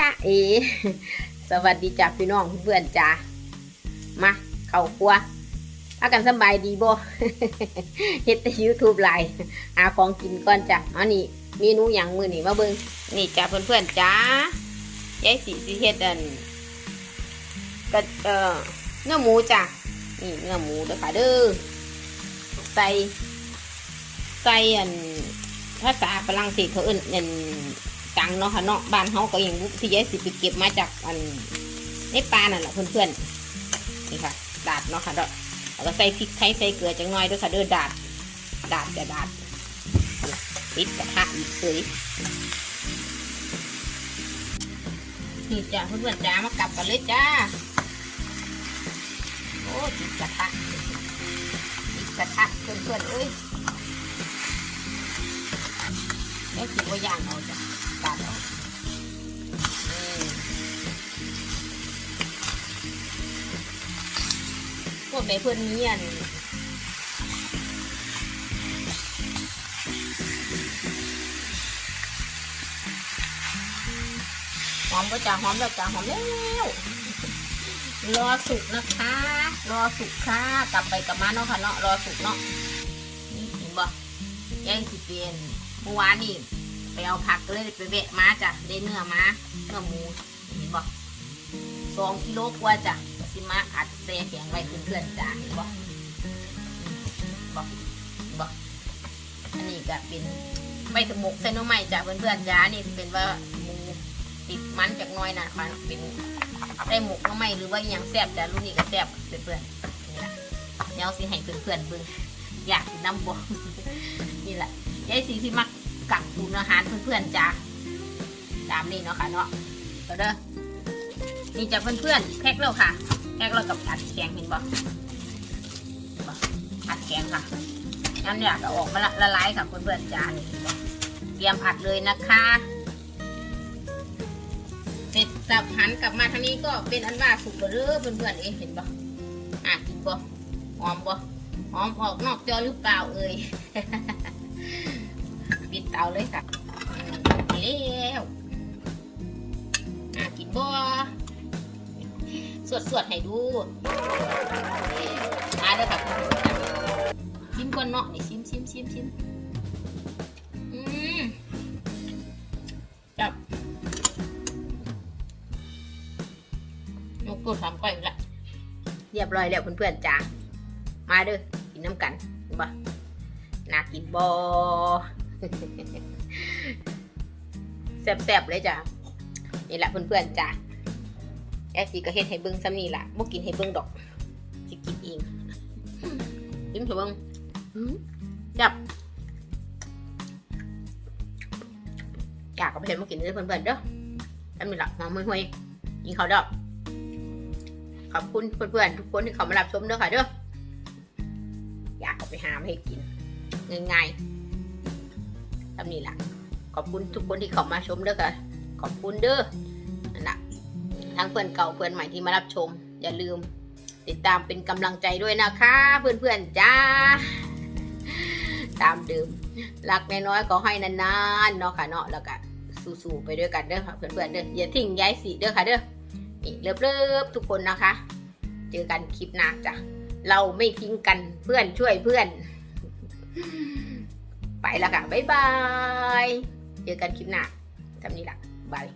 จ้าเอ สวัสดีจ้าพี่น้องเพื่อนจ้ามาเข้าครัวอากันสบายดีบ่เฮ็ดแต่ยูทูบไลน์หาของกินก่อนจ้ะอันนี้เมนูหยังมือนี้มาเบิ่งนี่จ้าเพื่อนๆจ้ายายสีสิเฮ็ดอันกะเอ่อเนื้อหมูจ้ะนี่เนื้อหมูเด้อค่ะเด้อใส่ใส่อันภาษาฝรั่งเศสเขาเอิ้นเงิน ตังเนาะค่ะเนาะบ้านเฮาก็ยังบุที่ยายสิไปเก็บมาจากอันในป่านั่นแหละเพื่อนๆนี่ค่ะ ดาดเนาะค่ะเนาะแล้วก็ใส่พริกไทยใส่เกลือจังน่อยด้วยค่ะเด้อดาดดาดจะดาดปิดกระทะอีกเลยนี่จ้าเพื่อนๆจ้ามากลับกันเลยจ้าโอ้ติดกระทะติดกระทะเพื่อนๆเอ้ยแล้วคิดว่าย่างเอาจ้ะ พวกในเพื่อนนี้อันหอมก็จะหอมแล้วจะหอมแล้วรอสุกนะคะ รอสุกค่ะกลับไปกลับมาเนาะค่ะเนาะรอสุกเนาะนี่เห็นบ่แกงสิเปลี่ยนเมื่อวานนี่ไปเอาผักก็เลยไปเวะมาจ้ะได้เนื้อมาเนื้อหมูเห็นบ่สองกิโลกว่าจ้ะ สิมาอัดแซ่แข็งไว้เพื่อนๆจ้ะเห็นบ่บ่เห็นบ่อันนี้ก็เป็นใบสมกใส่น้ำไม้จ้ะเพื่อนๆจ้ะนี่เป็นว่าหมูติดมันจากน้อยนะคะเป็นได้หมกน้ำไม้หรือว่ายังแซ่บจ้ะลูกนี่ก็แซ่บเพื่อนๆนี่แหละเดี๋ยวสิให้เพื่อนๆเบิ่งอยากกินน้ำบ่นี่แหละยายสีที่มักกักตุนอาหารเพื่อนๆจ้าตามนี้เนาะค่ะเนาะก็เด้อนี่จะเพื่อนๆแพ็คแล้วค่ะ แพ็คแล้วกับอัดแข็งเห็นบ่บอัดแข็งค่ะงั้นอยากเออกมาละละลายค่ะเพื่อนๆจานเตรียมอัดเลยนะคะเสร็จสับหันกลับมาทางนี้ก็เป็นอันว่าสุกแล้วเด้อเพื่อนๆเองเห็นบ่อะกินบ่หอมบ่หอมออกนอกจอหรือเปล่าเอ่ยปิดเตาเลยค่ะอืมแล้วอะกินบ่ สวดสวดให้ดูมาเลยค่ะชิมก่อนเนาะนี่ชิมชิมชิมชิมอืมจับนกตัวทำไปละเรียบร้อยแล้วเพื่อนๆจ้ามาเด้อกินน้ำกันเห็นปะน่ากินบ่แซ่บๆเลยจ้ะนี่แหละเพื่อนๆจ้ะ แอสซีก็เฮ็ดให้เบิ้งซ้ำนี่ล่ะบ่กินให้เบิ้งดอกสิกินเองยิ้มเถอะเบิ้งอื้อจับอยากก็ไปเห็นมากินด้วยเพื่อนๆเด้อซ้ำนี่ล่ะหอมห่วยๆกินเขาวดอกขอบคุณเพื่อนๆทุกคนที่เขามารับชมเด้อค่ะเด้ออยากก็ไปหามาให้กินง่ายๆทำนี่แหละขอบคุณทุกคนที่เข้ามาชมเด้อค่ะ ขอบคุณเด้อนั่นแหละ ทั้งเพื่อนเก่าเพื่อนใหม่ที่มารับชม อย่าลืม ติดตามเป็นกำลังใจด้วยนะคะ เพื่อนๆจ้า ตามเดิมรักน้อยๆก็ให้นานๆเนาะค่ะเนาะแล้วก็สู้ๆไปด้วยกันเด้อค่ะเพื่อนๆเด้ออย่าทิ้งย้ายสีเด้อค่ะเด้อนี่เลิฟๆทุกคนนะคะ เจอกันคลิปหน้าจ้ะเราไม่ทิ้งกันเพื่อนช่วยเพื่อน ไปแล้วค่ะบ๊ายบาย เจอกันคลิปหน้าทำนี้ละบาย